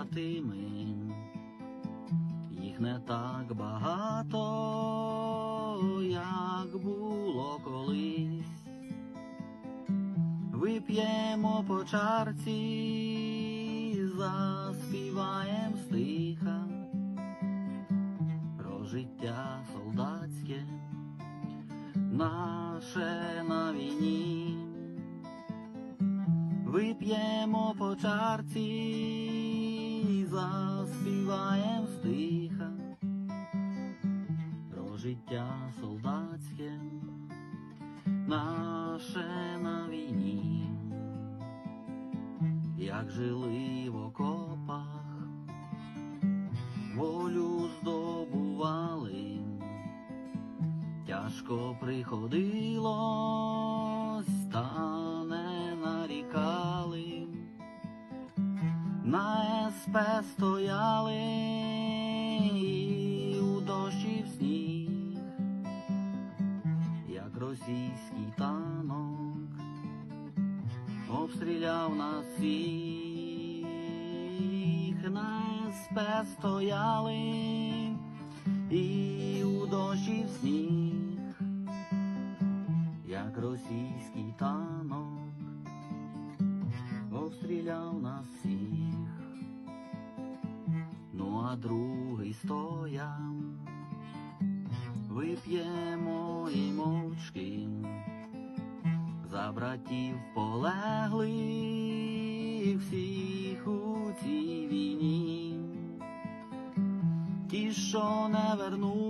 святими, їх не так багато, як було колись. Вип'ємо по чарці, заспіваєм стиха про життя солдатське, наше на війні. Вип'ємо по чарці, заспіваєм стиха про життя солдатське, наше на війні, як жили в окопах, волю здобували, тяжко приходилось, СП стояли у дощі в сніг, як російський танок обстріляв нас всіх, на СП стояли і у дощі в сніг, як російський танок обстріляв нас всіх, а другий стоям, вип'ємо і мовчки за братів полеглих всіх у цій війні, ті, що не вернулись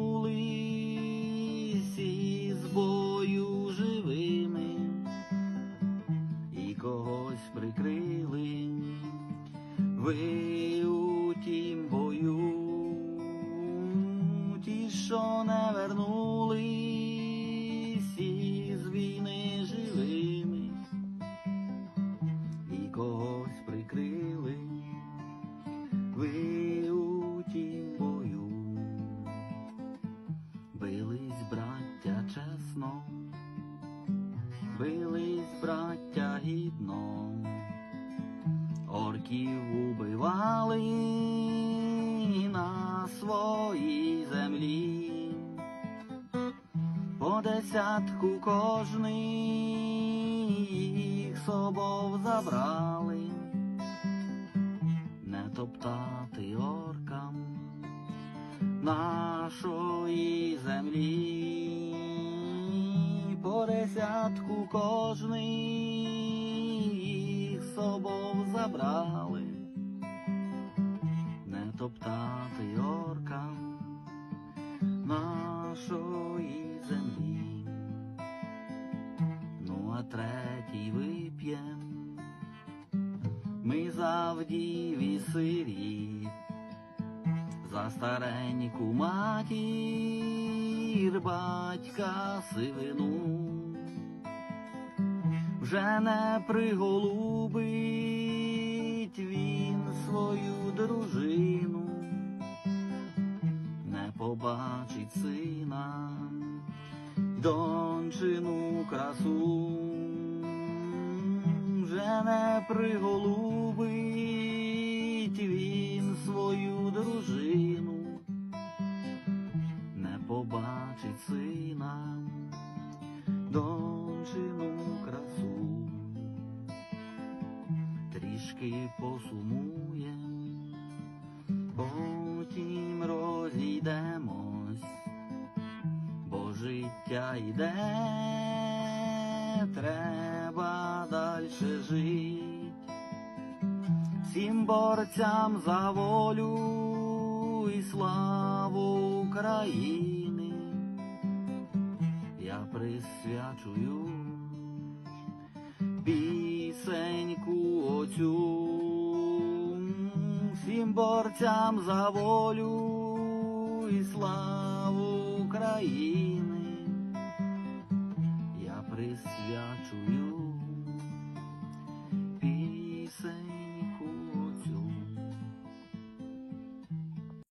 гідно орків убивали на своїй землі, по десятку кожний їх собов забрали, не топтати оркам нашої землі, по десятку кожний забрали, не топтати оркам нашої землі. Ну а третій вип'єм ми завдіві сирі за стареньку матір батька сивину вже не приголубить він свою дружину, не побачить сина, дончину красу, вже не приголубить трішки посумує, потім розійдемось, бо життя йде, треба дальше жить. Всім борцям за волю і славу України борцям за волю і славу України я присвячую пісень.